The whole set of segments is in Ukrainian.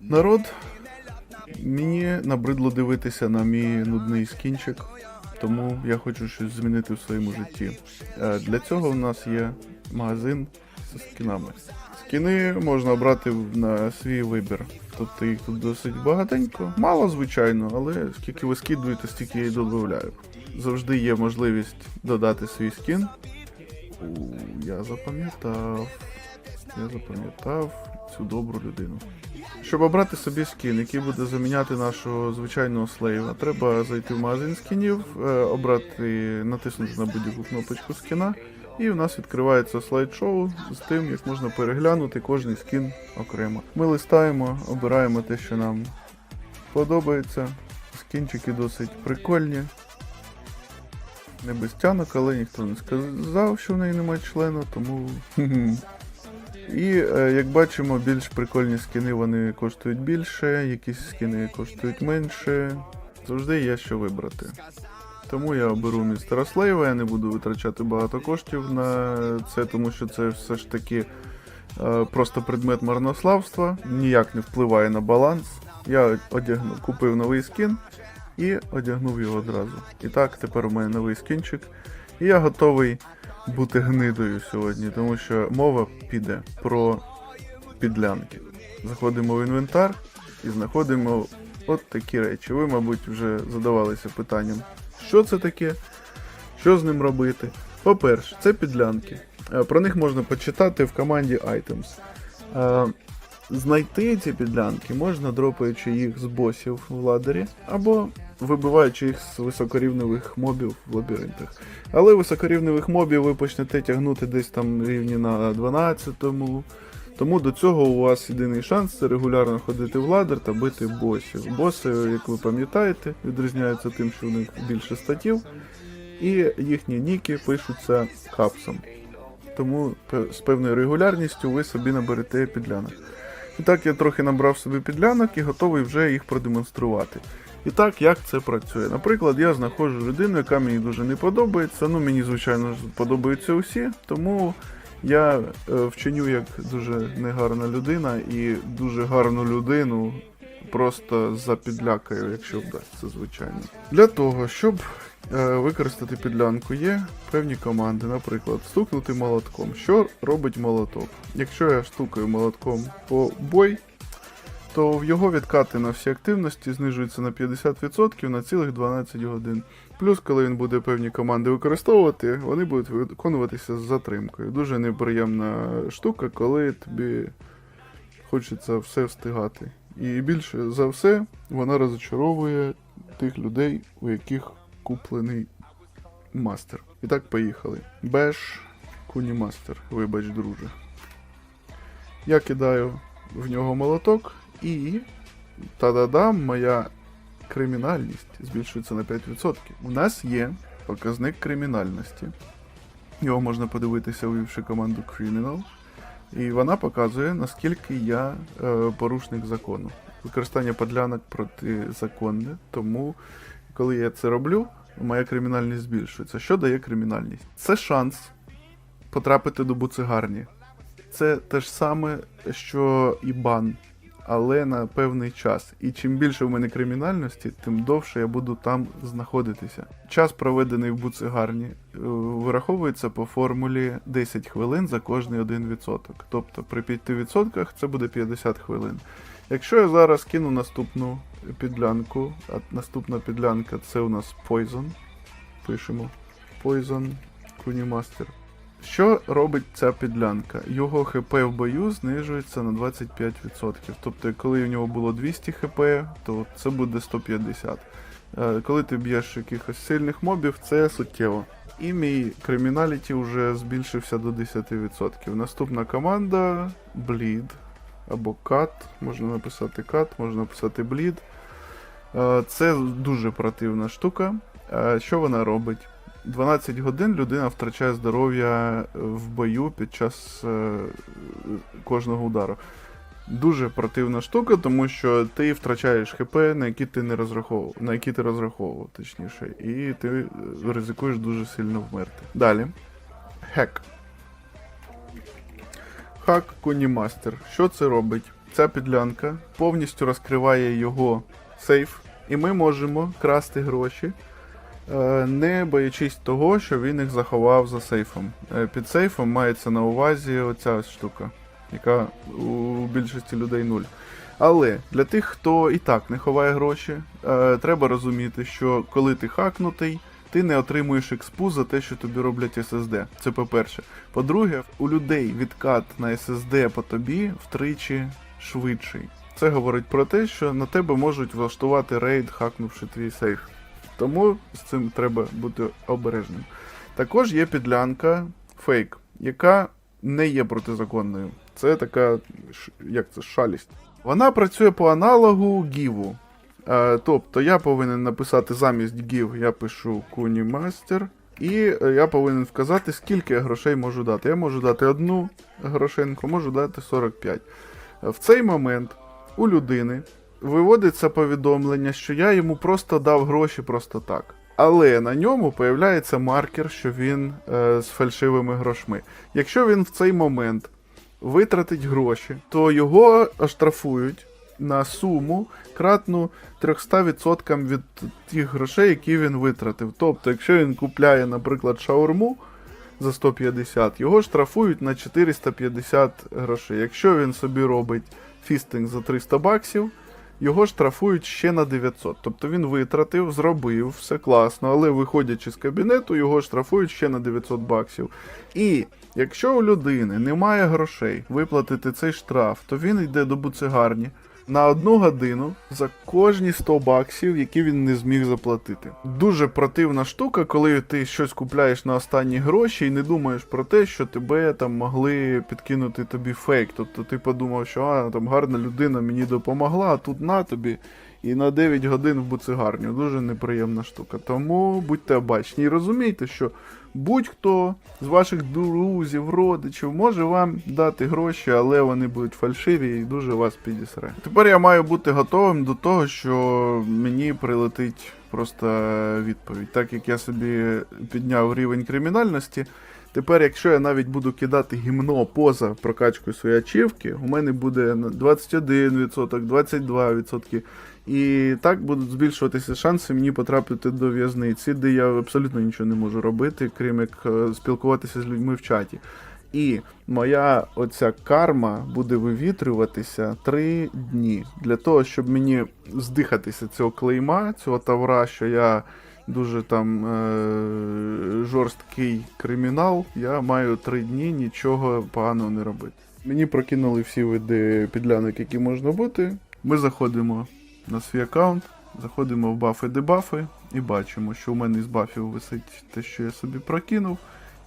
Народ, мені набридло дивитися на мій нудний скінчик, тому я хочу щось змінити в своєму житті. Е, Для цього в нас є магазин з скінами. Скіни можна обрати на свій вибір. Тобто їх тут досить багатенько. Мало, звичайно, але скільки ви скидуєте, стільки я і додаю. Завжди є можливість додати свій скін. У, я запам'ятав. Я запам'ятав цю добру людину. Щоб обрати собі скін, який буде заміняти нашого звичайного слейва, треба зайти в магазин скінів, е, обрати, натиснути на будь-яку кнопочку скіна, і у нас відкривається слайд-шоу з тим, як можна переглянути кожний скін окремо. Ми листаємо, обираємо те, що нам подобається. Скінчики досить прикольні. Не без тянок, але ніхто не сказав, що в неї немає члена, тому. І е, як бачимо, більш прикольні скіни вони коштують більше, якісь скіни коштують менше. Завжди є що вибрати. Тому я оберу містера Слейва, я не буду витрачати багато коштів на це, тому що це все ж таки е, просто предмет марнославства, ніяк не впливає на баланс. Я одягну, купив новий скін і одягнув його одразу. І так, тепер у мене новий скінчик. І я готовий бути гнидою сьогодні, тому що мова піде про підлянки. Заходимо в інвентар і знаходимо от такі речі. Ви, мабуть, вже задавалися питанням, що це таке, що з ним робити. По-перше, це підлянки. Е, Про них можна почитати в команді Items. Е, Знайти ці підлянки можна дропаючи їх з босів в ладері, або вибиваючи їх з високорівневих мобів в лабіринтах. Але високорівневих мобів ви почнете тягнути десь там рівні на 12-му. Тому до цього у вас єдиний шанс це регулярно ходити в ладер та бити босів. Боси, як ви пам'ятаєте, відрізняються тим, що в них більше статів, і їхні ніки пишуться капсом. Тому з певною регулярністю ви собі наберете підлянок. І так я трохи набрав собі підлянок і готовий вже їх продемонструвати. І так, як це працює? Наприклад, я знаходжу людину, яка мені дуже не подобається. Ну, мені, звичайно, подобаються усі, тому я вченю вчиню як дуже негарна людина і дуже гарну людину просто запідлякаю, якщо вдасться, звичайно. Для того, щоб е, використати підлянку, є певні команди, наприклад, стукнути молотком. Що робить молоток? Якщо я стукаю молотком по бой, то в його відкати на всі активності знижуються на 50% на цілих 12 годин. Плюс, коли він буде певні команди використовувати, вони будуть виконуватися з затримкою. Дуже неприємна штука, коли тобі хочеться все встигати. І більше за все вона розочаровує тих людей, у яких куплений мастер. І так, поїхали. Беш, куні мастер, вибач, друже. Я кидаю в нього молоток і та-да-дам, моя кримінальність збільшується на 5%. У нас є показник кримінальності. Його можна подивитися, вивівши команду Criminal. І вона показує, наскільки я е, порушник закону. Використання подлянок протизаконне, тому коли я це роблю, моя кримінальність збільшується. Що дає кримінальність? Це шанс потрапити до буцегарні. Це те ж саме, що і бан, але на певний час. І чим більше в мене кримінальності, тим довше я буду там знаходитися. Час, проведений в буцегарні, е, вираховується по формулі 10 хвилин за кожний 1%. Тобто при 5% це буде 50 хвилин. Якщо я зараз кину наступну підлянку, а наступна підлянка це у нас Poison. Пишемо Poison Кунімастер. Що робить ця підлянка? Його ХП в бою знижується на 25%. Тобто, коли у нього було 200 ХП, то це буде 150. Е, Коли ти б'єш якихось сильних мобів, це суттєво. І мій криміналіті вже збільшився до 10%. Наступна команда Bleed або Cut. Можна написати Cut, можна написати Bleed. Е, Це дуже противна штука. Е, Що вона робить? 12 годин людина втрачає здоров'я в бою під час е, кожного удару. Дуже противна штука, тому що ти втрачаєш ХП, на які ти не розраховував, на які ти розраховував, точніше, і ти е, ризикуєш дуже сильно вмерти. Далі. Хек. Хак Кунімастер. Що це робить? Ця підлянка повністю розкриває його сейф, і ми можемо красти гроші, не боячись того, що він їх заховав за сейфом. Е, Під сейфом мається на увазі оця штука, яка у більшості людей нуль. Але для тих, хто і так не ховає гроші, е, треба розуміти, що коли ти хакнутий, ти не отримуєш експу за те, що тобі роблять SSD. Це по-перше. По-друге, у людей відкат на SSD по тобі втричі швидший. Це говорить про те, що на тебе можуть влаштувати рейд, хакнувши твій сейф. Тому з цим треба бути обережним. Також є підлянка фейк, яка не є протизаконною. Це така, як це, шалість. Вона працює по аналогу гіву. Е, тобто я повинен написати замість give, я пишу Кунімастер, і е, я повинен вказати, скільки я грошей можу дати. Я можу дати одну грошинку, можу дати 45. Е, В цей момент у людини виводиться повідомлення, що я йому просто дав гроші просто так. Але на ньому появляється маркер, що він е, з фальшивими грошми. Якщо він в цей момент витратить гроші, то його оштрафують на суму кратну 300% від тих грошей, які він витратив. Тобто, якщо він купляє, наприклад, шаурму за 150, його штрафують на 450 грошей. Якщо він собі робить фістинг за 300 баксів, його штрафують ще на 900. Тобто він витратив, зробив, все класно, але виходячи з кабінету, його штрафують ще на 900 баксів. І якщо у людини немає грошей виплатити цей штраф, то він йде до буцегарні на одну годину за кожні 100 баксів, які він не зміг заплатити. Дуже противна штука, коли ти щось купляєш на останні гроші і не думаєш про те, що тебе там могли підкинути тобі фейк. Тобто ти подумав, що а, там гарна людина мені допомогла, а тут на тобі. І на 9 годин в буцегарню. Дуже неприємна штука. Тому будьте обачні і розумійте, що будь-хто з ваших друзів, родичів може вам дати гроші, але вони будуть фальшиві і дуже вас підісре. Тепер я маю бути готовим до того, що мені прилетить просто відповідь. Так як я собі підняв рівень кримінальності. Тепер, якщо я навіть буду кидати гімно поза прокачкою своєї ачівки, у мене буде на 21%, 22%. І так будуть збільшуватися шанси мені потрапити до в'язниці, де я абсолютно нічого не можу робити, крім як е, спілкуватися з людьми в чаті. І моя оця карма буде вивітрюватися три дні для того, щоб мені здихатися цього клейма, цього тавра, що я дуже там е- жорсткий кримінал. Я маю три дні нічого поганого не робити. Мені прокинули всі види підлянок, які можна бути. Ми заходимо на свій аккаунт, заходимо в бафи дебафи і бачимо, що у мене з бафів висить те, що я собі прокинув.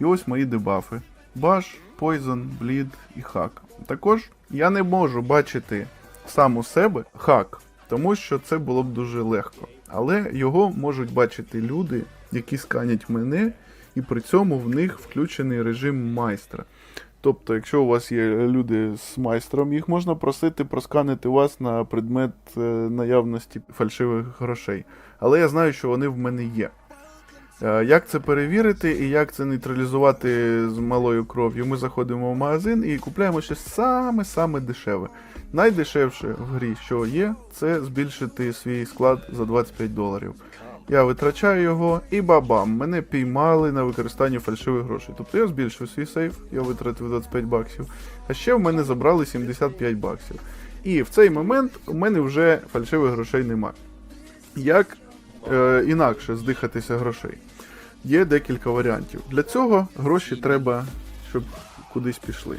І ось мої дебафи. Баш, Poison, Bleed і хак. Також я не можу бачити сам у себе хак, тому що це було б дуже легко. Але його можуть бачити люди, які сканять мене, і при цьому в них включений режим майстра. Тобто, якщо у вас є люди з майстром, їх можна просити просканити вас на предмет е, наявності фальшивих грошей. Але я знаю, що вони в мене є. Е, Як це перевірити і як це нейтралізувати з малою кров'ю? Ми заходимо в магазин і купляємо щось саме-саме дешеве. Найдешевше в грі, що є, це збільшити свій склад за 25 доларів. Я витрачаю його і бабам, мене піймали на використанні фальшивих грошей. Тобто я збільшив свій сейф, я витратив 25 баксів, а ще в мене забрали 75 баксів. І в цей момент у мене вже фальшивих грошей немає. Як е, інакше здихатися грошей? Є декілька варіантів. Для цього гроші треба, щоб кудись пішли.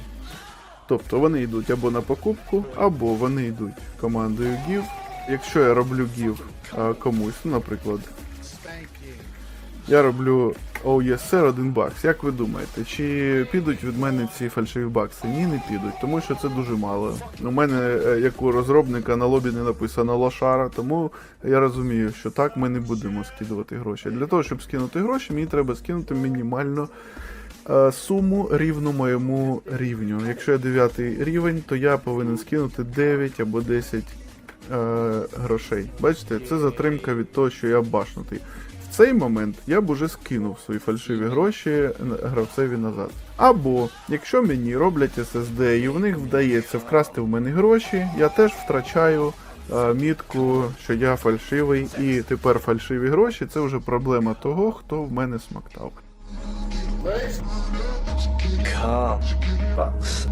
Тобто вони йдуть або на покупку, або вони йдуть командою ГІВ. Якщо я роблю ГІВ а, комусь, ну, наприклад, я роблю Oh yes sir, 1 бакс. Як ви думаєте, чи підуть від мене ці фальшиві бакси? Ні, не підуть, тому що це дуже мало. У мене, е, як у розробника, на лобі не написано лошара, тому я розумію, що так ми не будемо скидувати гроші. Для того, щоб скинути гроші, мені треба скинути мінімально е, суму рівну моєму рівню. Якщо я 9 рівень, то я повинен скинути 9 або 10 е, грошей. Бачите, це затримка від того, що я башнутий. Цей момент я б уже скинув свої фальшиві гроші гравцеві назад. Або якщо мені роблять SSD і в них вдається вкрасти в мене гроші, я теж втрачаю е, мітку, що я фальшивий, і тепер фальшиві гроші це вже проблема того, хто в мене box.